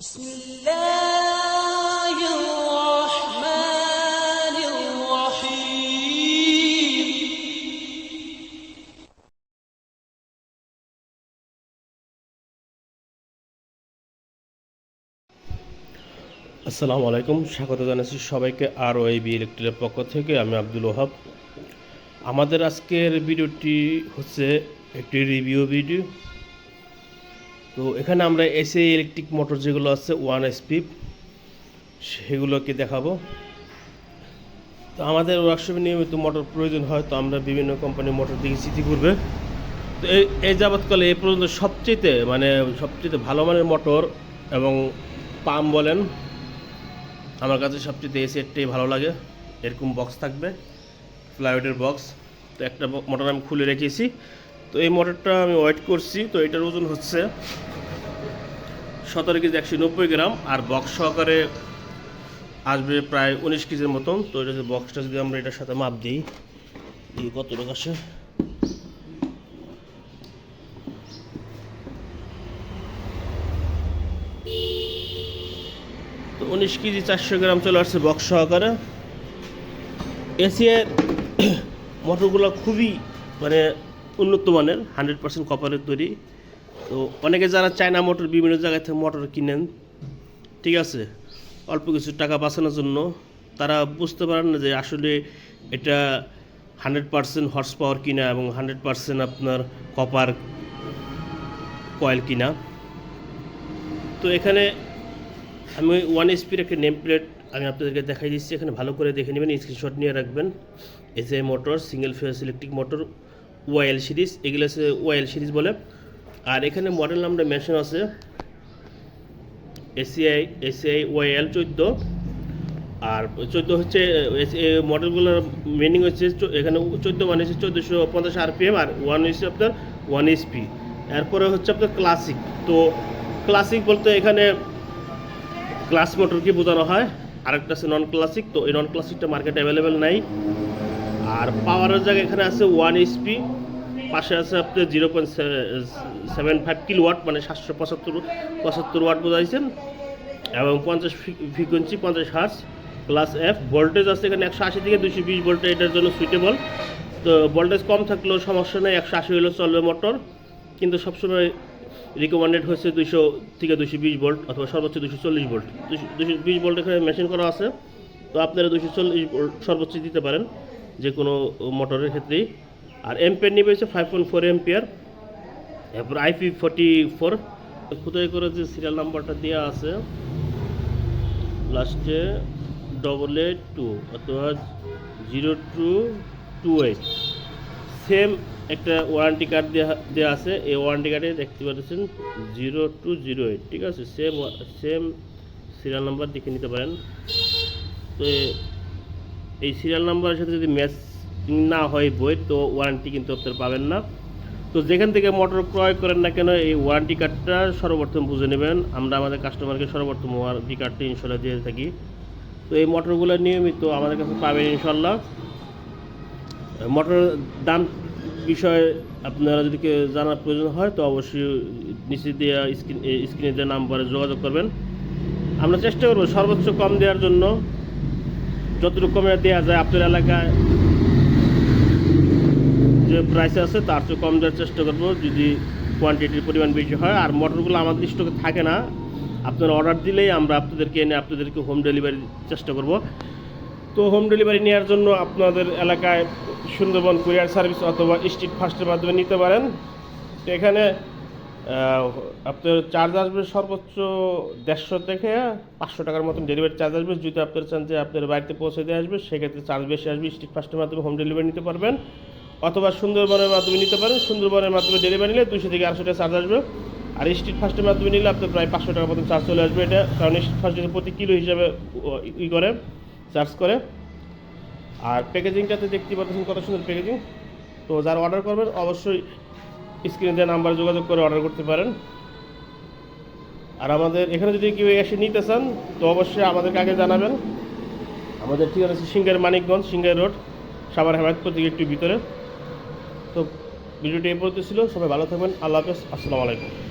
بسم الله الرحمن الرحيم আসসালামু আলাইকুম স্বাগত জানাচ্ছি সবাইকে আর ওই বি ইলেকট্রিকের পক্ষ থেকে আমি আব্দুল ওহাব আমাদের আজকের ভিডিওটি হচ্ছে একটি রিভিউ ভিডিও তো এখানে আমরা এসে ইলেকট্রিক মোটর যেগুলো আছে ওয়ান এসপি সেগুলোকে দেখাবো। তো আমাদের ওয়ার্কশপে নিয়মিত মোটর প্রয়োজন হয়, তো আমরা বিভিন্ন কোম্পানির মোটর দেখেছি ইতিপূর্বে। তো এই এই যাবৎকালে এ পর্যন্ত সবচেয়ে মানে সবচেয়ে ভালো মানের মোটর এবং পাম্প বলেন, আমার কাছে সবচেয়ে এই সেটটাই ভালো লাগে। এরকম বক্স থাকবে ফ্লাইউডের বক্স তো একটা মোটর আমি খুলে রেখেছি। তো এই মোটরটা আমি ওয়েট করছি, তো এটার ওজন হচ্ছে সতেরো কেজি একশো নব্বই গ্রাম, আর বক্স সহকারে আসবে প্রায় উনিশ কেজির মতন। তো এটা বক্সটা যদি আমরা এটার সাথে মাপ দিই দিই কত লোক আসে তো উনিশ কেজি চারশো গ্রাম চলে আসছে বক্স সহকারে। এসিয়ার মোটরগুলো খুবই মানে উন্নত মানের হান্ড্রেড পার্সেন্ট কপারের তৈরি। তো অনেকে যারা চায়না মোটর, বিভিন্ন জায়গা থেকে মোটর কিনেন, ঠিক আছে? অল্প কিছু টাকা বাঁচানোর জন্য তারা বুঝতে পারেন না যে আসলে এটা হান্ড্রেড পার্সেন্ট হর্স পাওয়ার কিনা এবং হান্ড্রেড পার্সেন্ট আপনার কপার কয়েল কিনা। তো এখানে আমি ওয়ান এসপির একটা নেম প্লেট আমি আপনাদেরকে দেখাই দিচ্ছি। এখানে ভালো করে দেখে নেবেন স্ক্রিনশট নিয়ে রাখবেন। S A motor single phase electric motor YL series, এগুলো হচ্ছে ওয়াইএল সিরিজ বলে। আর এখানে মডেল নামটা মেনশন আছে। এসিআই এসিআই ওয়াইএল চোদ্দ। আর চোদ্দ হচ্ছে মডেলগুলোর মিনিং হচ্ছে এখানে চোদ্দ মানে হচ্ছে চোদ্দোশো পঞ্চাশ আরপিএম আর ওয়ান হচ্ছে আপনার ওয়ান এসপি এরপরে হচ্ছে আপনার ক্লাসিক তো ক্লাসিক বলতে এখানে ক্লাস মোটরকে বোঝানো হয়? আরেকটা আছে নন ক্লাসিক তো এই নন ক্লাসিকটা মার্কেটে অ্যাভেলেবেল নাই। আর পাওয়ারের জায়গা এখানে আছে ওয়ান এইচপি পাশে আছে আপনার zero point seven five kilowatt মানে সাতশো পঁচাত্তর পঁচাত্তর ওয়াট বোঝাইছেন এবং পঞ্চাশ ফ্রিকোয়েন্সি পঞ্চাশ হার্স প্লাস এফ ভোল্টেজ আছে এখানে একশো আশি থেকে দুশো বিশ ভোল্ট এটার জন্য সুইটেবল তো ভোল্টেজ কম থাকলেও সমস্যা নেই, একশো আশি হলেও চলবে মোটর কিন্তু সবসময় রিকমেন্ডেড হয়েছে দুশো থেকে দুশো বিশ ভোল্ট অথবা সর্বোচ্চ দুশো চল্লিশ ভোল্ট দুশো বিশ ভোল্ট এখানে মেশিন করা আছে। তো আপনারা দুশো চল্লিশ ভোল্ট সর্বোচ্চ দিতে পারেন। যে কোনো মোটরের ক্ষেত্রেই। আর এম্পিয়ার নিবে হচ্ছে ফাইভ পয়েন্ট ফোর এম্পিয়ার এরপর আইপি ফোর্টি ফোর খুদাই করে যে সিরিয়াল নাম্বারটা দেওয়া আছে লাস্টে ডবল এইট টু অথবা zero two two eight same একটা ওয়ারেন্টি কার্ড দেওয়া দেওয়া আছে, এই ওয়ারেন্টি কার্ডে দেখতে পাচ্ছেন জিরো টু জিরো এইট ঠিক আছে? সেম সেম সিরিয়াল নাম্বার দেখে নিতে পারেন। তো এই সিরিয়াল নাম্বারের সাথে যদি ম্যাচ না হয় বই তো ওয়ারেন্টি কিন্তু আপনার পাবেন না। তো যেখান থেকে মোটর ক্রয় করেন না কেন, এই ওয়ারেন্টি কার্ডটা সর্বপ্রথম বুঝে নেবেন। আমরা আমাদের কাস্টমারকে সর্বপ্রথম ওয়ারেন্টি কার্ডটা ইনশাল্লাহ দিয়ে থাকি। তো এই মোটরগুলো নিয়মিত আমাদের কাছে পাবেন ইনশাল্লাহ মোটরের দাম বিষয়ে আপনারা যদি জানার প্রয়োজন হয়, তো অবশ্যই নিচে দেওয়া স্ক্রিন স্ক্রিনে দেওয়া নাম্বারে যোগাযোগ করবেন। আমরা চেষ্টা করব সর্বোচ্চ কম দেওয়ার জন্য। যতটুকু দেওয়া যায় আপনার এলাকায় যে প্রাইস আছে তার চেয়ে কম দেওয়ার চেষ্টা করব, যদি কোয়ান্টিটির পরিমাণ বেশি হয়। আর মোটরগুলো আমাদের স্টকে থাকে না, আপনারা অর্ডার দিলেই আমরা আপনাদেরকে এনে আপনাদেরকে হোম ডেলিভারি চেষ্টা করব। তো হোম ডেলিভারি নেওয়ার জন্য আপনাদের এলাকায় সুন্দরবন কুরিয়ার সার্ভিস অথবা স্ট্রিট ফাস্টের মাধ্যমে নিতে পারেন। এখানে আপনার চার্জ আসবে সর্বোচ্চ দেড়শো থেকে পাঁচশো টাকার মতন ডেলিভারি চার্জ আসবে। যদি আপনার চান যে আপনার বাড়িতে পৌঁছে দিয়ে আসবে, সেক্ষেত্রে চার্জ বেশি আসবে। স্ট্রিট ফাস্টের মাধ্যমে হোম ডেলিভারি নিতে পারবেন। অথবা সুন্দরবনের মাধ্যমে নিতে পারেন। সুন্দরবনের মাধ্যমে ডেলিভারি নিলে দুশো থেকে আড়শো টাকা চার্জ আসবে। আর স্ট্রিট ফাস্টের মাধ্যমে নিলে আপনার প্রায় পাঁচশো টাকার মতন চার্জ চলে আসবে এটা। কারণ স্ট্রিট ফাস্ট প্রতি কিলো হিসাবে ই করে চার্জ করে। আর প্যাকেজিংটাতে দেখতে পাচ্ছেন কত সুন্দর প্যাকেজিং তো যারা অর্ডার করবেন, অবশ্যই স্ক্রিনে দেওয়া নাম্বার যোগাযোগ করে অর্ডার করতে পারেন। আর আমাদের, এখানে যদি কেউ এসে নিতে চান, তো অবশ্যই আমাদেরকে আগে জানাবেন। আমাদের ঠিকানা আছে সিঙ্গার মানিকগঞ্জ, সিঙ্গার রোড সাবার হেমায়তপুর থেকে একটু ভিতরে। তো ভিডিওটি এই পর্যন্ত ছিল, সবাই ভালো থাকবেন, আল্লাহ হাফেজ, আসসালামু আলাইকুম।